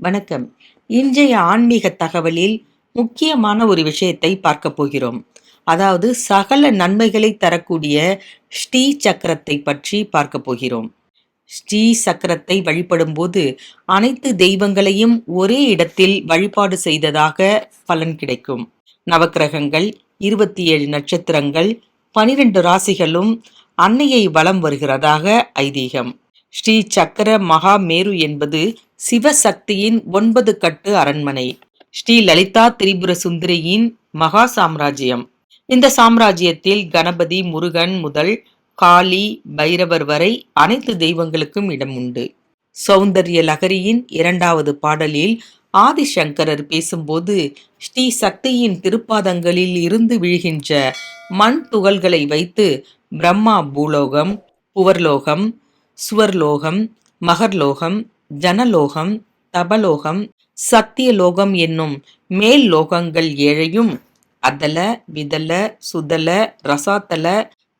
வணக்கம். இன்றைய ஆன்மீக தகவலில் முக்கியமான ஒரு விஷயத்தை பார்க்க போகிறோம். அதாவது சகல நன்மைகளை தரக்கூடிய ஸ்ரீ சக்கரத்தை பற்றி பார்க்க போகிறோம். ஸ்ரீ சக்கரத்தை வழிபடும்போது அனைத்து தெய்வங்களையும் ஒரே இடத்தில் வழிபாடு செய்ததாக பலன் கிடைக்கும். நவக்கிரகங்கள் இருபத்தி ஏழு நட்சத்திரங்கள் பனிரெண்டு ராசிகளும் அன்னையை வலம் வருகிறதாக ஐதீகம். ஸ்ரீ சக்கர மகா மேரு என்பது சிவசக்தியின் ஒன்பது கட்டு அரண்மனை. ஸ்ரீ லலிதா திரிபுர சுந்தரியின் மகா சாம்ராஜ்யம். இந்த சாம்ராஜ்யத்தில் கணபதி முருகன் முதல் காளி பைரவர் வரை அனைத்து தெய்வங்களுக்கும் இடம் உண்டு. சௌந்தர்ய லகரியின் இரண்டாவது பாடலில் ஆதிசங்கரர் பேசும்போது ஸ்ரீ சக்தியின் திருப்பாதங்களில் இருந்து விழுகின்ற மண் துகள்களை வைத்து பிரம்மா பூலோகம் புவர்லோகம் சுவர்லோகம் மகர்லோகம் ஜனலோகம் தபலோகம் சத்தியலோகம் என்னும் மேல் லோகங்கள் ஏழையும் அதல விதல சுதல ரசாத்தல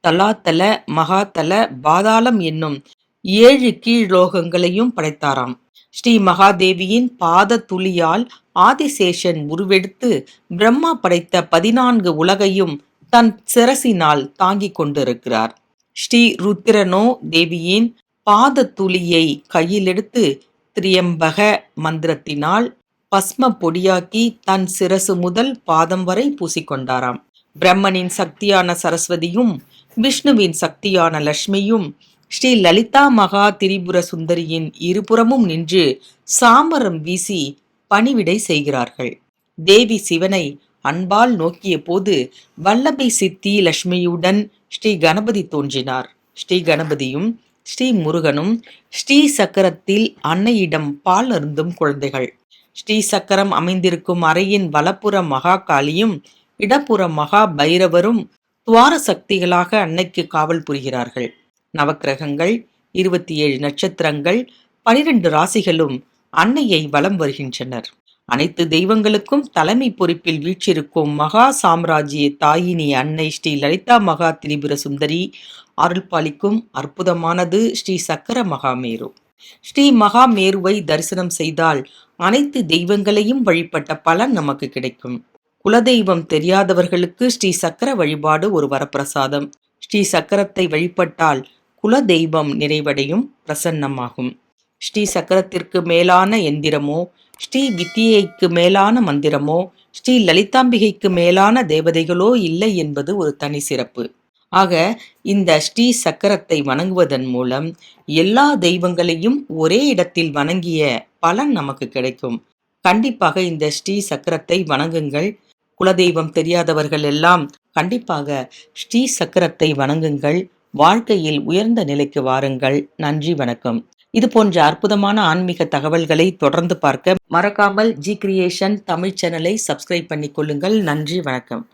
தலாத்தல மகாத்தல பாதாளம் என்னும் ஏழு கீழ் லோகங்களையும் படைத்தாராம். ஸ்ரீ மகாதேவியின் பாத துளியால் ஆதிசேஷன் உருவெடுத்து பிரம்மா படைத்த பதினான்கு உலகையும் தன் சிரசினால் தாங்கிக் கொண்டிருக்கிறார். ஸ்ரீ ருத்திரனோ தேவியின் பாதத்துளியை கையிலெடுத்து திரியம்பக மந்திரத்தினால் பஸ்ம பொடியாக்கி தன் சிரசு முதல் பாதம் வரை பூசிக்கொண்டாராம். பிரம்மனின் சக்தியான சரஸ்வதியும் விஷ்ணுவின் சக்தியான லட்சுமியும் ஸ்ரீ லலிதா மகா திரிபுர சுந்தரியின் இருபுறமும் நின்று சாமரம் வீசி பணிவிடை செய்கிறார்கள். தேவி சிவனை அன்பால் நோக்கிய போது வல்லபை சித்தி லட்சுமியுடன் ஸ்ரீ கணபதி தோன்றினார். ஸ்ரீ கணபதியும் ஸ்ரீ முருகனும் ஸ்ரீ சக்கரத்தில் அன்னையிடம் பால் அருந்தும் குழந்தைகள். ஸ்ரீ சக்கரம் அமைந்திருக்கும் அறையின் வலப்புற மகாகாளியும் இடப்புற மகா பைரவரும் துவார சக்திகளாக அன்னைக்கு காவல் புரிகிறார்கள். நவக்கிரகங்கள் இருபத்தி ஏழு நட்சத்திரங்கள் பனிரெண்டு ராசிகளும் அன்னையை வலம் வருகின்றனர். அனைத்து தெய்வங்களுக்கும் தலைமை பொறுப்பில் வீற்றிருக்கும் மகா சாம்ராஜ்ய தாயினி அன்னை ஸ்ரீ லலிதா மகா திரிபுர சுந்தரி அருள்பாலிக்கும் அற்புதமானது ஸ்ரீ சக்கர மகாமேரு. ஸ்ரீ மகாமேருவை தரிசனம் செய்தால் அனைத்து தெய்வங்களையும் வழிபட்ட பலன் நமக்கு கிடைக்கும். குலதெய்வம் தெரியாதவர்களுக்கு ஸ்ரீ சக்கர வழிபாடு ஒரு வரப்பிரசாதம். ஸ்ரீ சக்கரத்தை வழிபட்டால் குல தெய்வம் நிறைவடையும் பிரசன்னமாகும். ஸ்ரீ சக்கரத்திற்கு மேலான எந்திரமோ ஸ்ரீ வித்தியைக்கு மேலான மந்திரமோ ஸ்ரீ லலிதாம்பிகைக்கு மேலான தேவதைகளோ இல்லை என்பது ஒரு தனி சிறப்பு. ஆக இந்த ஸ்ரீ சக்கரத்தை வணங்குவதன் மூலம் எல்லா தெய்வங்களையும் ஒரே இடத்தில் வணங்கிய பலன் நமக்கு கிடைக்கும். கண்டிப்பாக இந்த ஸ்ரீ சக்கரத்தை வணங்குங்கள். குலதெய்வம் தெரியாதவர்கள் எல்லாம் கண்டிப்பாக ஸ்ரீ சக்கரத்தை வணங்குங்கள். வாழ்க்கையில் உயர்ந்த நிலைக்கு வாருங்கள். நன்றி வணக்கம். இது போன்ற அற்புதமான ஆன்மீக தகவல்களை தொடர்ந்து பார்க்க மறக்காமல் ஜி கிரியேஷன் தமிழ் சேனலை சப்ஸ்கிரைப் பண்ணிக் கொள்ளுங்கள் நன்றி வணக்கம்.